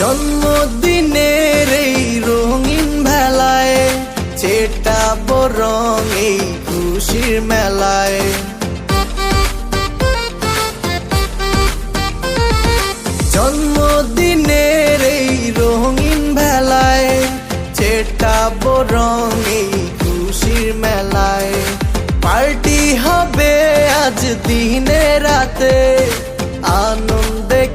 জন্মদিনের এই রঙিন ভেলায় চেটা বরং এই খুশির মেলায়। জন্মদিনের এই রঙিন ভেলায় চেটা বরং এই খুশির মেলায়। পার্টি হবে আজ দিনে রাতে।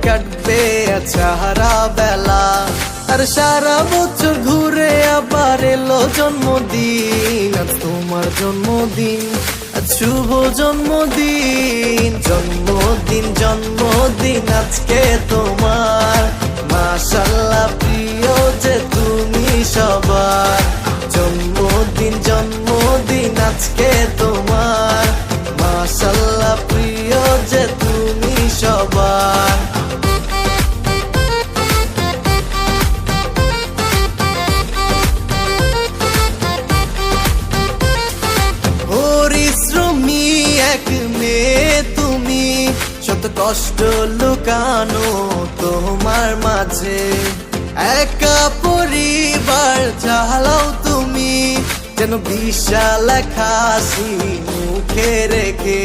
কাটবে সারা বেলা। আর সারা বছর ঘুরে আবার এলো জন্মদিন। আজ তোমার জন্মদিন, আজ শুভ জন্মদিন। জন্মদিন জন্মদিন আজকে তোমার। মাশাল্লাহ প্রিয় যে তুমি সবার। জন্মদিন জন্মদিন আজকে তোমার। মাশাল্লাহ প্রিয় কষ্ট লুকানো তোমার মাঝে। একা পরিবার চালাও তুমি, যেন বিশাল হাসি মুখে রেখে।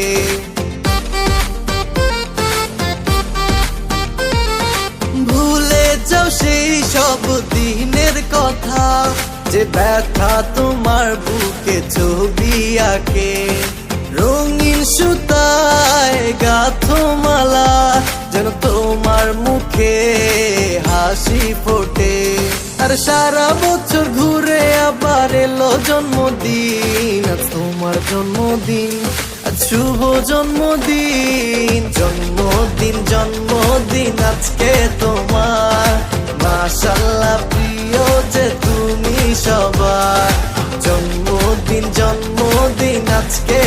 ভুলে যাও সেই সব দিনের কথা, যে ব্যথা তোমার বুকে ছবি আঁকে। রঙিন সুতায় গাথমালা, যেন তোমার মুখে হাসি ফোটে। আর সারা বছর ঘুরে আবার এলো জন্মদিন তোমার জন্মদিন শুভ জন্মদিন জন্মদিন জন্মদিন আজকে তোমার। মাশাল্লাহ প্রিয় যে তুমি সবার, জন্মদিন জন্মদিন আজকে